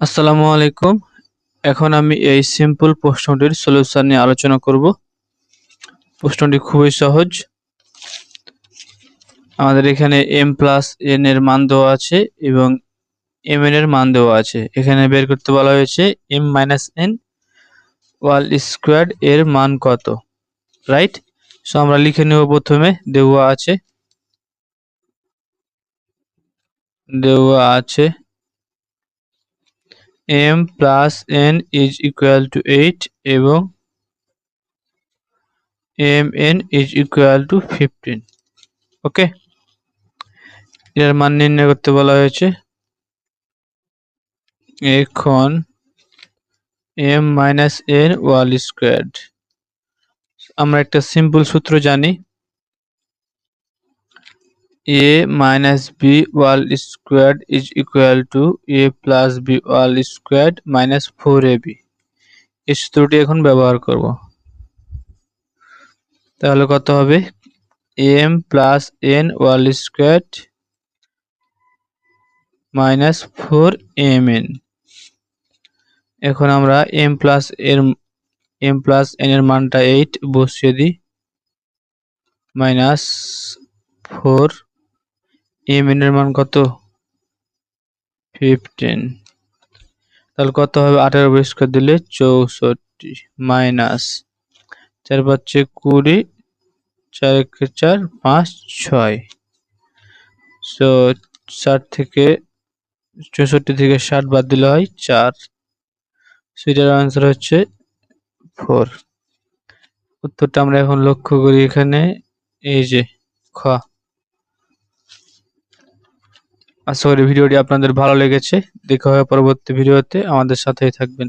আসসালামু আলাইকুম। এখন আমি এই সিম্পল প্রশ্নটির সলিউশন নিয়ে আলোচনা করব। প্রশ্নটি খুবই সহজ। আমাদের এখানে এম প্লাস এন এর মান দেওয়া আছে এবং এম এন এর মান দেওয়া আছে। এখানে বের করতে বলা হয়েছে M minus N whole square এর মান কত রাইট সো আমরা লিখে নেব প্রথমে, দেওয়া আছে দেওয়া আছে m plus n is equal to eight এবং M N is equal to fifteen okay এর মান নির্ণয় করতে বলা হয়েছে। এখন M minus N whole square আমরা একটা সিম্পল সূত্র জানি। A minus b wall squared is equal to a plus b wall squared minus 4ab এই সূত্রটি এখন ব্যবহার করব। তাহলে কত হবে? M plus n whole squared minus four M N এখন আমরা m প্লাস এর m প্লাস n এর মানটা এইট বসিয়ে দিই। মাইনাস ফোর এম এর মান কত? ফিফটিন তাহলে কত হবে? আঠারো পরিষ্কার দিলে চৌষট্টি মাইনাস চার পাচ্ছে কুড়ি, চার একে চার, পাঁচ ছয়। সো ষাট থেকে, চৌষট্টি থেকে ষাট বাদ দিলে হয় চার। সেটার আনসার হচ্ছে ফোর উত্তরটা আমরা এখন লক্ষ্য করি এখানে, এই যে খ। আশা করি ভিডিওটি আপনাদের ভালো লেগেছে। দেখা হবে পরবর্তী ভিডিওতে। আমাদের সাথেই থাকবেন।